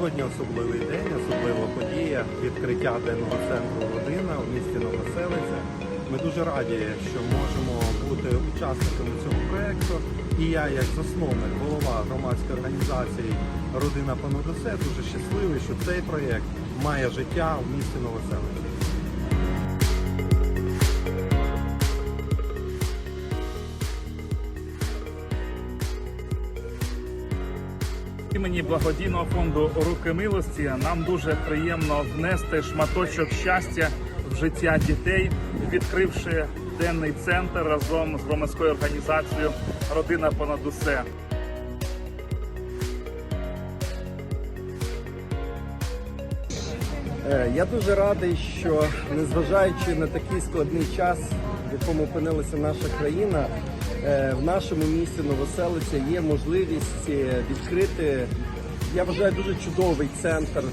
Сьогодні особливий день, особлива подія відкриття денного центру родина у місті Новоселиця. Ми дуже раді, що можемо бути учасниками цього проєкту. І я, як засновник, голова громадської організації Родина понад дуже щасливий, що цей проєкт має життя в місті Новоселиця. Імені благодійного фонду Руки милості нам дуже приємно внести шматочок щастя в життя дітей, відкривши денний центр разом з громадською організацією Родина понад усе. Е, Я дуже радий, що незважаючи на такий складний час, в якому опинилася наша країна, е, в нашому місті Новоселиця є можливість е, відкрити, я вважаю, дуже чудовий центр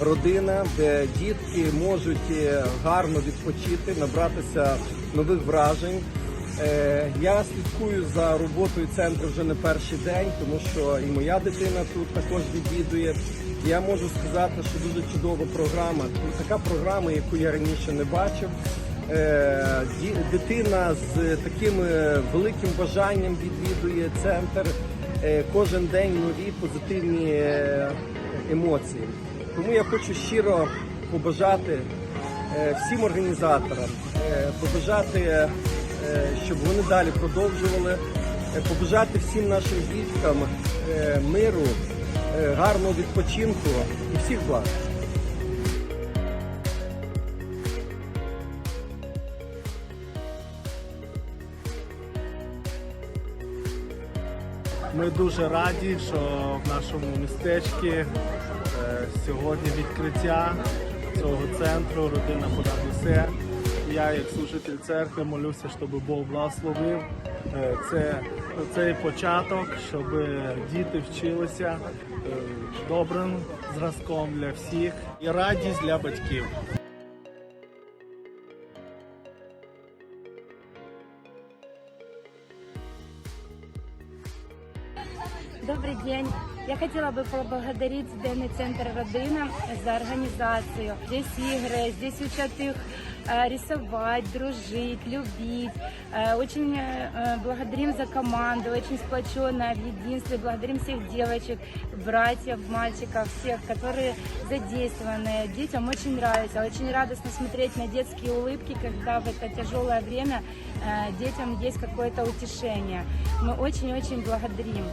родина, де дітки можуть е, гарно відпочити, набратися нових вражень. Я слідкую за роботою центру вже не перший день, тому що і моя дитина тут також відвідує. Я можу сказати, що дуже чудова програма. Така програма, яку я раніше не бачив. Е, Дитина з таким великим бажанням відвідує центр. Е, Кожен день нові позитивні е, емоції. Тому я хочу щиро побажати всім організаторам, побажати, щоб вони далі продовжували, побажати всім нашим діткам миру, гарного відпочинку і всіх благ. Ми дуже раді, що в нашому містечку е, сьогодні відкриття цього центру Родина понад усе. Я, як служитель церкви, молюся, щоб Бог благословив е, це, цей початок, щоб діти вчилися е, добрим зразком для всіх і радість для батьків. Добрый день. Я хотела бы поблагодарить Денный центр Родина за организацию. Здесь игры, здесь учат их э, рисовать, дружить, любить. Э, Очень э, благодарим за команду, очень сплоченная в единстве. Благодарим всех девочек, братьев, мальчиков, всех, которые задействованы. Детям очень нравится. Очень радостно смотреть на детские улыбки, когда в это тяжелое время детям есть какое-то утешение. Мы очень-очень благодарим.